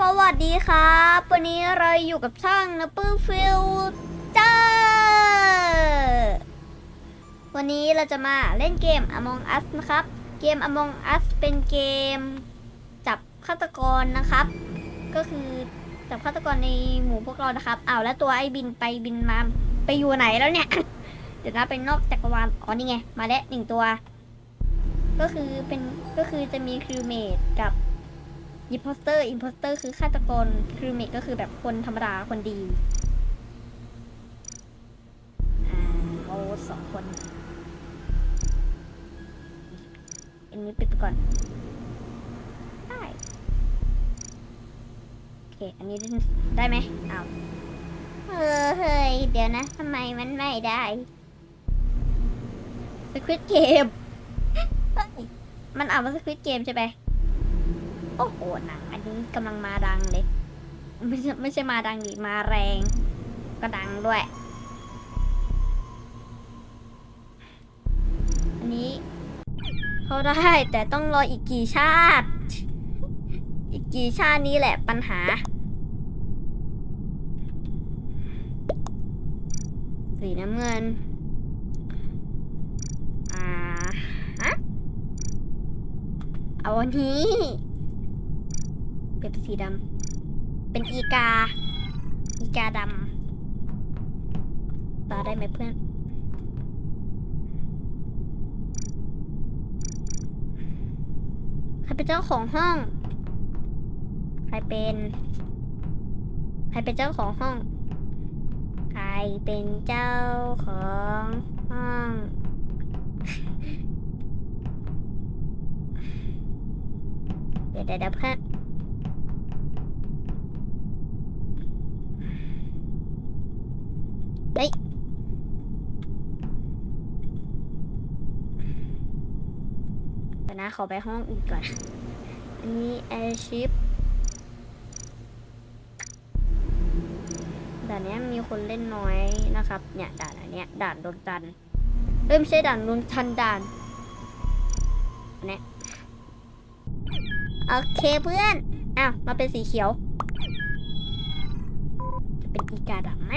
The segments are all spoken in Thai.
สวัสดีครับ วันนี้เราอยู่กับช่างนะปื้ฟิลเจอร์วันนี้เราจะมาเล่นเกม Among Us นะครับ เกม Among Us เป็นเกม จับฆาตกรนะครับ ก็คือจับฆาตกรในหมู่พวกเรานะครับอ้าวแล้วตัวไอ้บินไปบินมาไปอยู่ไหนแล้วเนี่ย เดี๋ยวนะเป็นนอกจักรวาลอ๋อนี่ไง มาแล้วหนึ่งตัว ก็คือเป็นก็คือจะมีคิวเมดกับ อิมโพสเตอร์อิมโพสเตอร์คือฆาตกรครูเมกก็คือแบบคนธรรมดาคนดีอ่าโอ้สองคนอันนี้ปิดไปก่อนได้โอเคอันนี้ได้ไหมอ้าวเออเฮ้ย เดี๋ยวนะทำไมมันไม่ได้สควิตเกมมันอ่านว่าสควิตเกมใช่ไหม โอ้โหหนังอันนี้กำลังมาดังเลย ไม่ใช่ไม่ใช่มาดังดิมาแรง ก็ดังด้วย อันนี้เขาได้แต่ต้องรออีกกี่ชาติ อีกกี่ชาตินี้แหละปัญหาสีน้ำเงิน อ่า ฮะ เอาวันนี้ เป็นสีดำเป็นอีกา อีกาดำต่อได้ไหมเพื่อนใครเป็นเจ้าของห้อง ใครเป็น ใครเป็นเจ้าของห้อง ใครเป็นเจ้าของห้องเดี๋ยวเดี๋ยวเดี๋ยวเพื่อน เฮ้ยเดี๋ยวนะขอไปห้องอื่นก่อน อันนี้แอร์ชิปด่านนี้มีคนเล่นน้อยนะครับ เนี่ยด่านอันเนี้ยด่านโดนจันทร์เอ้ยไม่ใช่ด่านโดนชันด่านนเนี้ยโอเคเพื่อน อ้าว มาเป็นสีเขียว จะเป็นอีกาดำไหม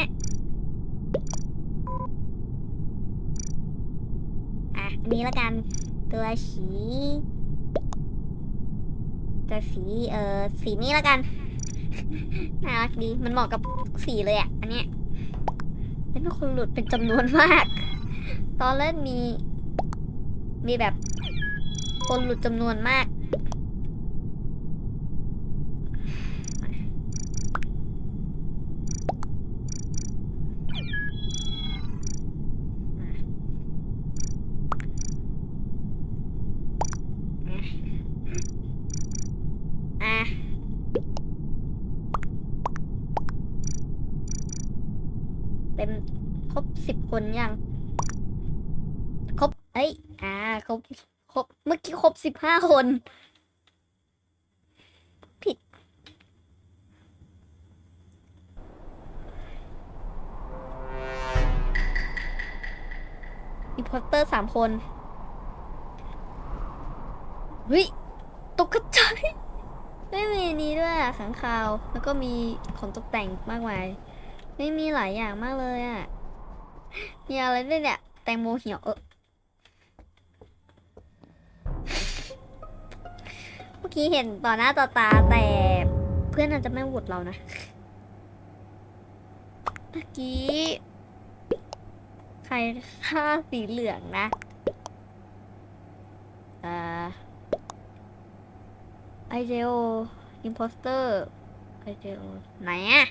อะ อั นี้ละกัน ตัวสี ตัวสี เอ่อ สีนี้ละกัน น่ารักดี มันเหมาะกับสีเลยอะ อันเนี้ยแล้วมีคนหลุดเป็นจำนวนมาก ตอนเล่นมี มีแบบ คนหลุดจำนวนมาก อะ เต็มครบสิบคนยัง ครบ เอ้ย อ่า ครบ ครบ เมื่อกี้ครบสิบ ห้าคน ผิดอีพอสเตอร์สามคนเฮ้ยตกกระจายไม่มีนี้ด้วยขังคาว แล้วก็มีของตกแต่งมากมาย ไม่มีหลายอย่างมากเลยอะ มีอะไรด้วยเนี่ย แตงโมเหี่ยวเออ กี้เห็นต่อหน้าต่อตาแต่เพื่อนอาจจะไม่โหวตเรานะเมื่อกี้ ใครฆ่าสีเหลืองนะเอ่อไอเจโออิมโพสเตอร์ไอเจโอไหนอะ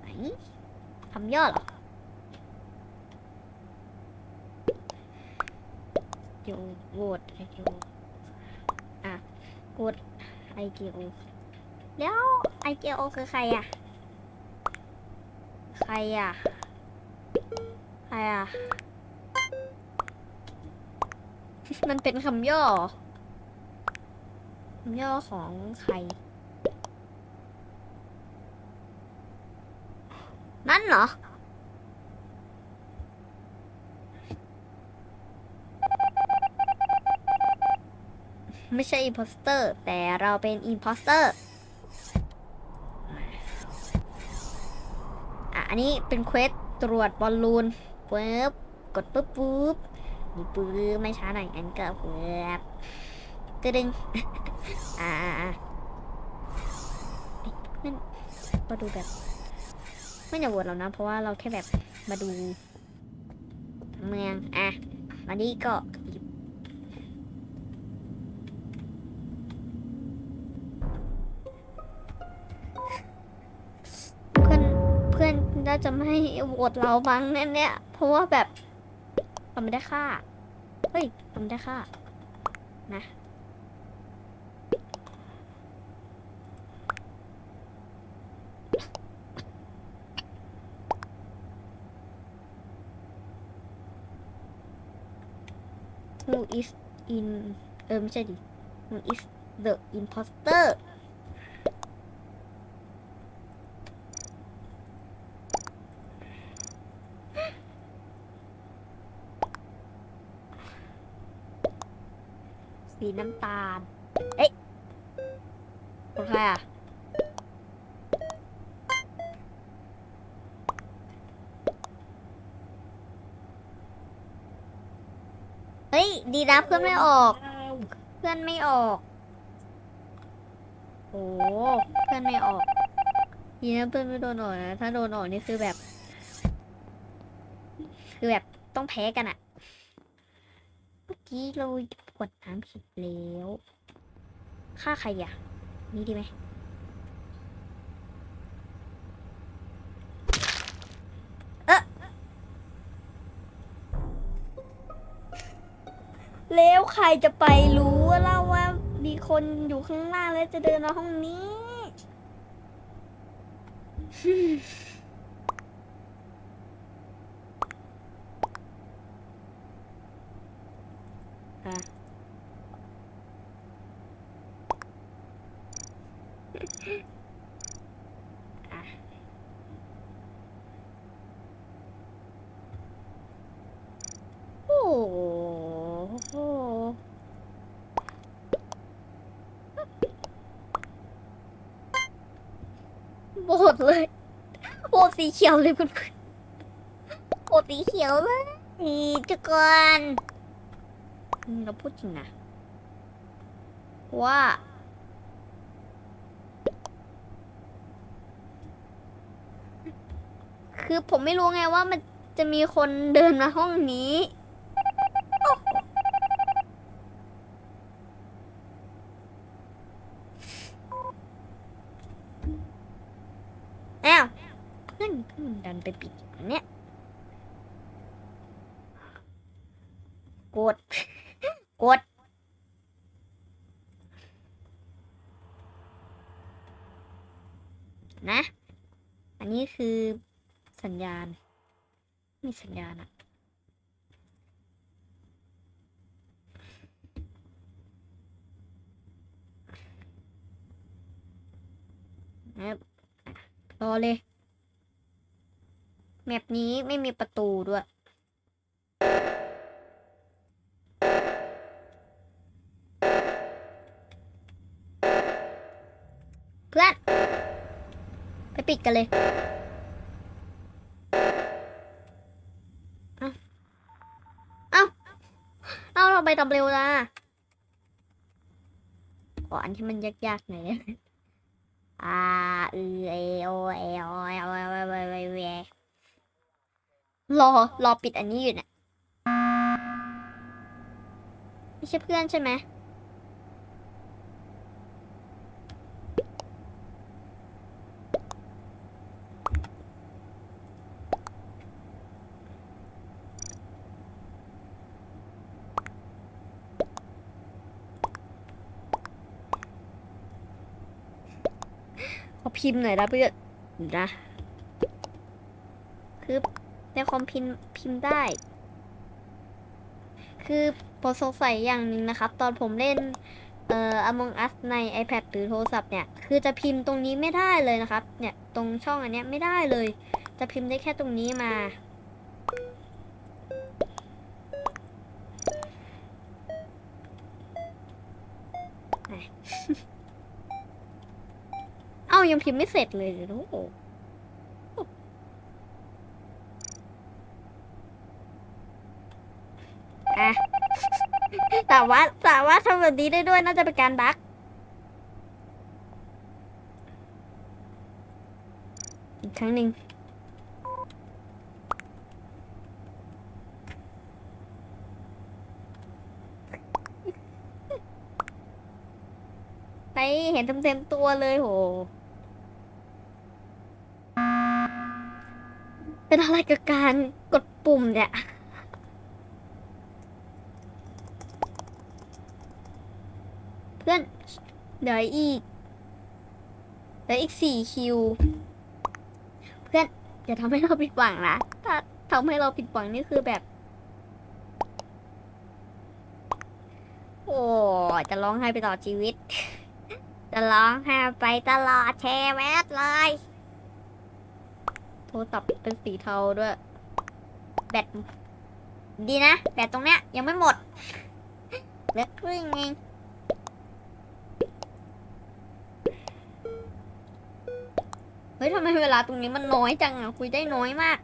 ไหนคำย่อเหรอ เจโอโหวตไอเจโออะกดไอเจโอแล้วไอเจโอคือใครอะ ใครอะ ใครอะ มันเป็นคำย่อคำย่อของใคร นั่นเหรอ ไม่ใช่อิ p โพสเตอร์ แต่เราเป็นอิ p โพสเตอร์อะอันนี้เป็นเควสตรวจบอลลูนปึ๊บกดปุ๊บปุ๊บนี่ปื้อไม่ช้าหน่อยอันก็เฟืบตึดึงอ่าอ่าอ่าเอ้ยนั่นมาดูแบบ ไม่อย่าโหวตเรานะ เพราะว่าเราแค่แบบมาดูเมือง อะ วันนี้ก็ น่าจะไม่โหวตเราบ้างแน่เนี่ยเพราะว่าแบบเราไม่ได้ค่า เฮ้ยเราไม่ได้ค่า นะ Who is in เออไม่ใช่ดิ Who is the imposter สีน้ำตาล เอ๊ะคนใครอะ เฮ้ย ดีนะเพื่อนไม่ออก เพื่อนไม่ออก โอ้เพื่อนไม่ออกดีนะเพื่อนไม่โดนออกนะ ถ้าโดนออกนี่คือแบบ คือแบบต้องแพ้กันอะเมื่อกี้เรา กดน้ำผิดแล้วฆ่าใครอะ นี่ดีไหมเอ๊ะแล้วใครจะไปรู้เล่าว่ามีคนอยู่ข้างล่างแล้วจะเดินมาห้องนี้ อะอะโอ้โห โบดเลยโบดสีเขียวเลยเพื่อนโบดสีเขียวเลยนี่ทุกคนเราพูดจริงนะว่าคือผมไม่รู้ไงว่ามันจะมีคนเดินมาห้องนี้ อ้าวเพื่อนเพื่อนดันไปปิดอันเนี้ยกด กด นะ อันนี้คือสัญญาณ มีสัญญาณอะนะครับรอ เลย แมปนี้ไม่มีประตูด้วย เพื่อน ไปปิดกันเลยเอาเอาเอาเราไปตำเร็วนะขออันที่มันยากๆหน่อย อาอือเอโอเอโอเอโอเอโอเอโอเอรอรอปิดอันนี้อยู่เนี่ยไม่ใช่เพื่อนใช่ไหม ขอ พิมพ์หน่อยนะเพื่อนนะคือในคอมพิมพ์พิมพ์ได้ คือผมสงสัยอย่างหนึ่งนะครับ ตอนผมเล่นเอ่อ Among Us ใน iPad หรือโทรศัพท์เนี่ย คือจะพิมพ์ตรงนี้ไม่ได้เลยนะครับ เนี่ย ตรงช่องอันเนี้ยไม่ได้เลย จะพิมพ์ได้แค่ตรงนี้มา อ เอ้า ยังพิมพ์ไม่เสร็จเลยเดี๋ยวโอ้โหอะสามารถสามาทำแบบนี้ได้ด้วยน่าจะเป็นการบั๊กอีกครั้งหนึ่งไปเห็นเต็มๆตัวเลยโห เป็นอะไรกับการกดปุ่มเนี่ยเพื่อนเดี๋ยวอีกเดี๋ยวอีกสี่คิว เพื่อนอย่าทำให้เราผิดหวังนะถ้าทำให้เราผิดหวังนี่คือแบบ โอ้จะร้องไห้ไปตลอดชีวิต จะร้องไห้ไปตลอดแชร์แวดเลย ทรศัพท์เป็นสีเทาด้วย แบตดีนะ แบตตรงเนี้ยยังไม่หมดเหลือครึ่งเองเฮ้ยทำไมเวลาตรงนี้มันน้อยจังอะ คุยได้น้อยมาก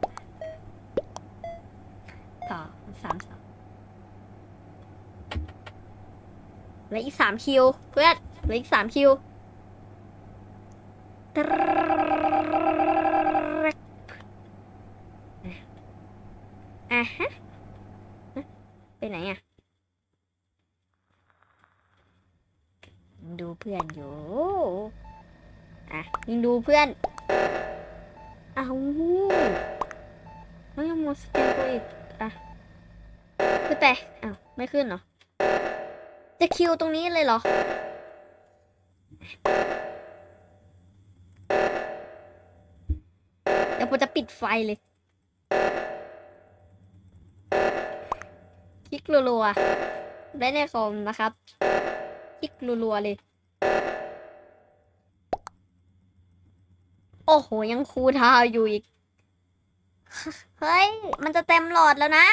สอสามสามเหลืออีกสามคิว เพื่อนเหลืออีกสามคิวตรึ๊ด อะฮะไปไหนอะ ดูเพื่อนอยู่อะยังดูเพื่อน เอาแล้วยังมาสแกนตัวอีกอะขึ้นไปอ้าวไม่ขึ้นเหรอ จะคิวตรงนี้เลยเหรอเดี๋ยวผมจะปิดไฟเลย คลิกรัวๆได้ในคอมนะครับคลิกรัวๆเลย โอ้โห ยังคูลดาวอยู่อีก เฮ้ย มันจะเต็มหลอดแล้วนะ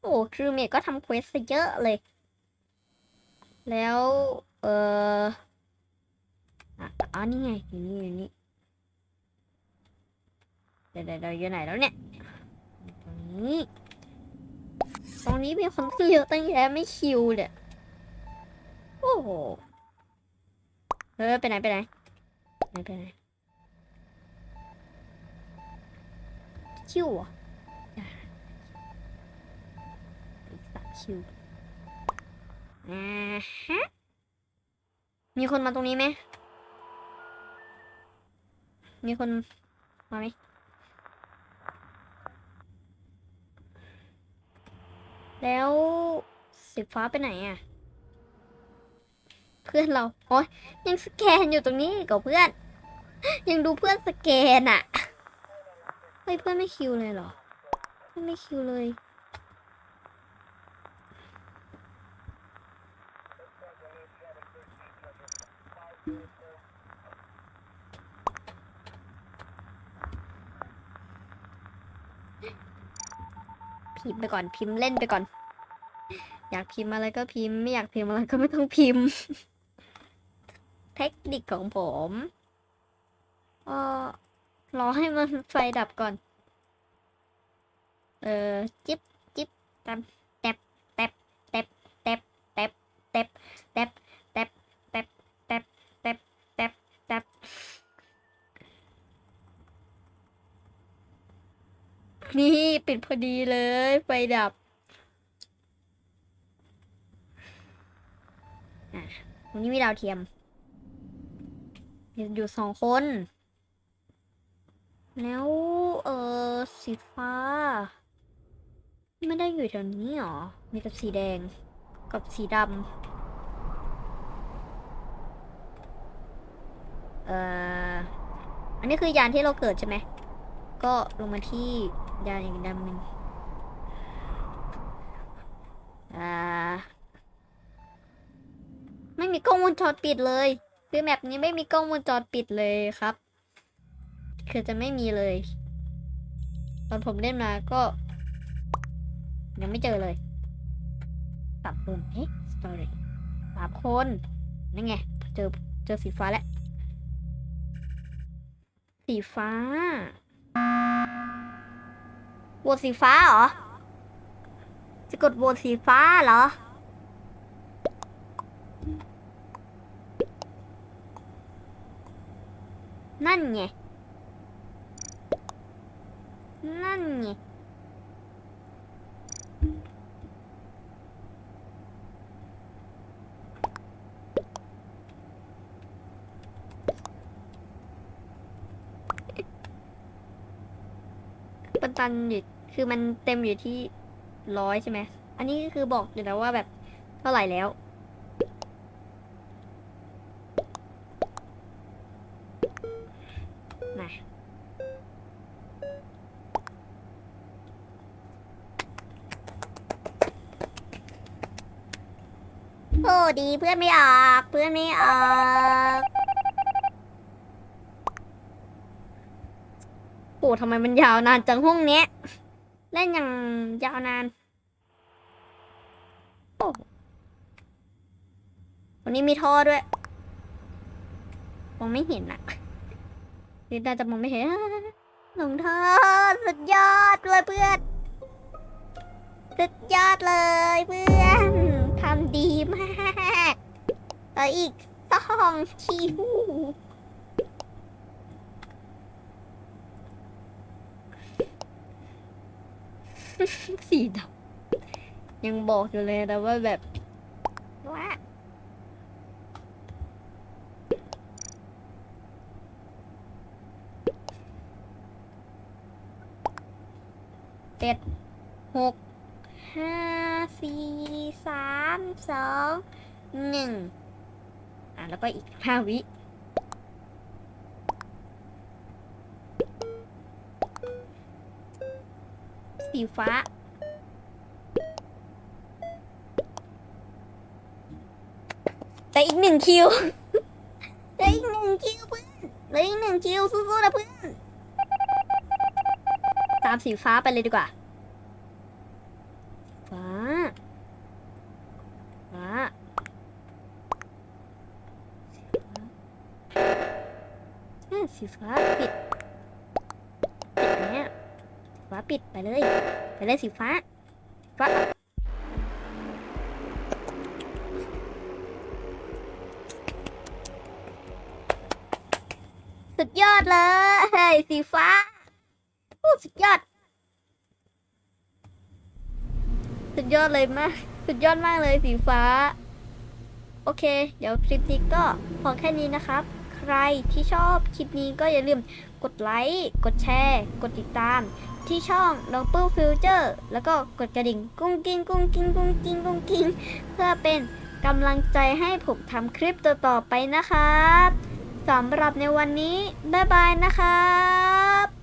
โอ้คือเมก็ทำเควสซะเยอะเลย แล้ว เอออ๋อนี่ไงอยู่นี่อยู่นี่เดี๋ยวเดี๋ยวอยู่ไหนแล้วเนี่ยตรงนี้ ตรงนี้มีคนเยอะตั้งแยะไม่คิวเนี่ยโอ้โหเออไปไหนไปไหนไหนไปไหนคิวอะอีกสามคิวอ่าฮะมีคนมาตรงนี้ไหมมีคนมาไหม แล้วสีฟ้าไปไหนอะ เพื่อนเราโอ้ยยังสแกนอยู่ตรงนี้กับเพื่อน ยังดูเพื่อนสแกนอะเฮ้ยเพื่อนไม่คิวเลยเหรอ เพื่อนไม่คิวเลย พิมพ์ไปก่อนพิมพ์เล่นไปก่อน อยากพิมพ์อะไรก็พิมพ์ ไม่อยากพิมพ์อะไรก็ไม่ต้องพิมพ์ เทคนิคของผมเออรอให้มันไฟดับก่อน เออจิ๊บจิ๊บตามแตบแตบแตบแตบแตบแตบแตบแตบแตบแตบแตบแตบแตบ นี่ปิดพอดีเลยไฟดับอะตรงนี้มีดาวเทียม อยู่สองคน แล้ว เออสีฟ้า ไม่ได้อยู่แถวนี้หรอ มีแต่สีแดงกับสีดำเอ่อ อันนี้คือยานที่เราเกิดใช่ไหม ก็ลงมาที่ ยานอีกดำหนึ่งอ่า ไม่มีกล้องวงจรปิดเลย คือแมปนี้ไม่มีกล้องวงจรปิดเลยครับ คือจะไม่มีเลย ตอนผมเล่นมาก็ ยังไม่เจอเลยสามคนเฮ้สตอรี่สามคนนั่นไง เจอเจอสีฟ้าแล้ว สีฟ้า โหวตสีฟ้าเหรอ จะกดโหวตสีฟ้าเหรอ นั่นไง นั่นไงันตันอยู่คือมันเต็มอยู่ที่ร้อยใช่ไหม อันนี้ก็คือบอกอยู่แล้วว่าแบบเท่าไหร่แล้วมาโอ้ดีเพื่อนไม่ออก เพื่อนไม่ออก โอ้ทำไมมันยาวนานจังห้องเนี้ยเล่นอย่างยาวนานโอ้วันนี้มีท่อด้วยมองไม่เห็นอะนี่น่าจะมองไม่เห็นหลงท่อสุดยอดเลยเพื่อนสุดยอดเลยเพื่อนทำดีมากเอออีกสองคิว สีดำยังบอกอยู่เลยนะว่าแบบว่าเจ็ดหกห้าสี่สามสองหนึ่งอะแล้วก็อีกห้าวิ สีฟ้า แต่อีกหนึ่งคิวเหลืออีกหนึ่งคิวเพื่อนเหลืออีกหนึ่งคิวสู้ๆนะเพื่อน ตามสีฟ้าไปเลยดีกว่า ฟ้า ฟ้าสีฟ้าอะสีฟ้าปิด ปิดเนี้ยสีฟ้า ปิดไปเลย ไปเลยสีฟ้าฟ้าสุดยอดเลยสีฟ้าโอ้สุดยอด สุดยอดเลยมาก สุดยอดมากเลยสีฟ้า โอเค เดี๋ยวคลิปนี้ก็พอแค่นี้นะครับ ใครที่ชอบคลิปนี้ก็อย่าลืมกดไลค์ กดแชร์ กดติดตาม ที่ช่อง n o b l e Future แล้วก็กดกระดิ่งกุ้งกิ้งกุ้งกิ้งกุ้งกิ้งกุ้งกิ้งเพื่อเป็นกำลังใจให้ผมทำคลิปต่อๆไปนะครับสำหรับในวันนี้ บ๊ายบายนะครับ